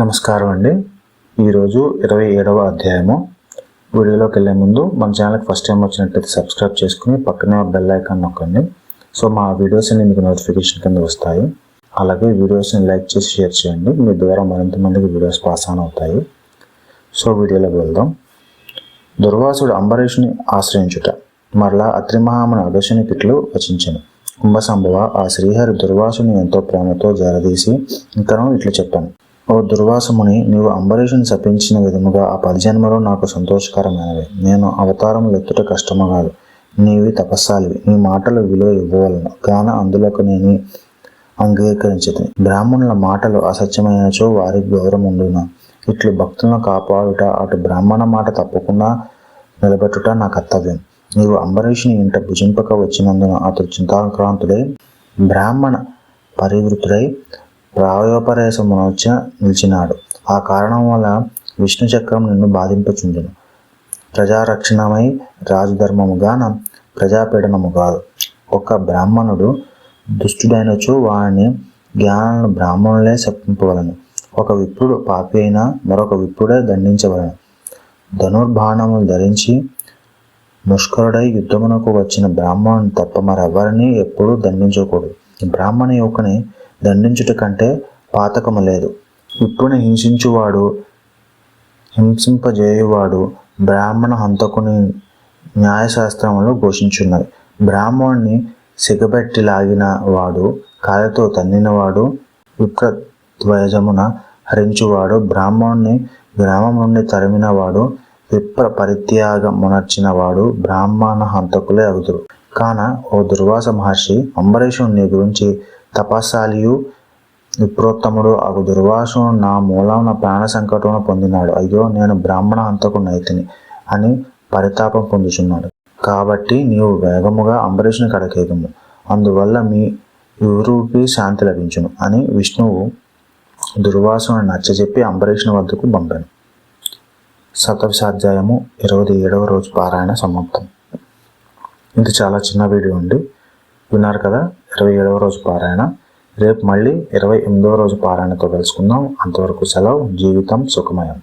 నమస్కారం అండి. ఈరోజు ఇరవై ఏడవ అధ్యాయము. వీడియోలోకి వెళ్ళే ముందు మన ఛానల్కి ఫస్ట్ టైం వచ్చినట్లయితే సబ్స్క్రైబ్ చేసుకుని పక్కనే బెల్ ఐకాన్ నొక్కండి. సో మా వీడియోస్ అన్ని మీకు నోటిఫికేషన్ కింద వస్తాయి. అలాగే వీడియోస్ని లైక్ చేసి షేర్ చేయండి. మీ ద్వారా మరింత మందికి వీడియోస్ పాస్ ఆన్ అవుతాయి. సో వీడియోలోకి వెళ్దాం. దుర్వాసుడు అంబరీష్ని ఆశ్రయించుట మరలా అత్రి మహాముని అగశనికిట్లు వచించను. కుంభసంభవ ఆ శ్రీహరి దుర్వాసుని ఎంతో ప్రేమతో జరదీసి ఇంకనూ ఇట్లు చెప్పాను. ఓ దుర్వాసముని నీవు అంబరీషుని శపించిన విధముగా ఆ పరిజన్మలో నాకు సంతోషకరమైనవి. నేను అవతారములు ఎత్తుట కష్టము కాదు. నీవి తపస్సాలివి. నీ మాటలు విలువ ఇవ్వవలను. గాన అందులోకి నేను అంగీకరించదు. బ్రాహ్మణుల మాటలు అసత్యమైనచో వారికి గౌరవం ఉండును? ఇట్లు భక్తులను కాపాడుట అటు బ్రాహ్మణ మాట తప్పకుండా నిలబెట్టుట నా కర్తవ్యం. నీవు అంబరీషుని ఇంట భుజింపక వచ్చినందున అతడు చింతాక్రాంతుడై బ్రాహ్మణ పరివృతుడై ప్రాయోపరేశమునొచ్చ నిలిచినాడు. ఆ కారణం వల్ల విష్ణు చక్రం నిన్ను బాధింపచుండును. ప్రజారక్షణమై రాజధర్మముగాన ప్రజాపీడనము కాదు. ఒక బ్రాహ్మణుడు దుష్టుడైనచో వారిని జ్ఞానాలను బ్రాహ్మణులే శప్పింపవలను ఒక విప్రుడు పాపి అయినా మరొక విప్రుడే దండించవలను. ధనుర్బాణములు ధరించి ముష్కరుడై యుద్ధమునకు వచ్చిన బ్రాహ్మణుని తప్ప మరెవరిని ఎప్పుడూ దండించకూడదు. బ్రాహ్మణ యువకుని దండించుట కంటే పాతకము లేదు. విప్పుని హింసించువాడు హింసింపజేయువాడు బ్రాహ్మణ హంతకుని న్యాయశాస్త్రములో ఘోషించున్నది. బ్రాహ్మణ్ణి సిగబెట్టి లాగిన వాడు కాయతో తన్నినవాడు విప్రద్వయజమున హరించువాడు బ్రాహ్మణ్ణి గ్రామం నుండి తరిమినవాడు విప్ర పరిత్యాగమునర్చిన వాడు బ్రాహ్మణ హంతకులే అగుదురు కాన ఓ దుర్వాస మహర్షి అంబరీషుని గురించి తపస్సాలియు విప్రోత్తముడు అగు దుర్వాసును నా మూలమున ప్రాణ సంకటమును పొందినాడు. అయ్యో నేను బ్రాహ్మణ అంతకు నైతిని అని పరితాపం పొందుచున్నాడు. కాబట్టి నీవు వేగముగా అంబరీషుని కడకేదము. అందువల్ల మీ ఊరుకి శాంతి లభించును అని విష్ణువు దుర్వాసును నచ్చజెప్పి అంబరీషుని వద్దకు పంపాను శతవిశాధ్యాయము ఇరవై ఏడవ రోజు పారాయణ సమాప్తం. ఇది చాలా చిన్న వీడియో అండి. విన్నారు కదా? ఇరవై ఏడవ రోజు పారాయణ. రేపు మళ్ళీ ఇరవై ఎనిమిదవ రోజు పారాయణతో కలుసుకుందాం. అంతవరకు సెలవు. జీవితం సుఖమయం.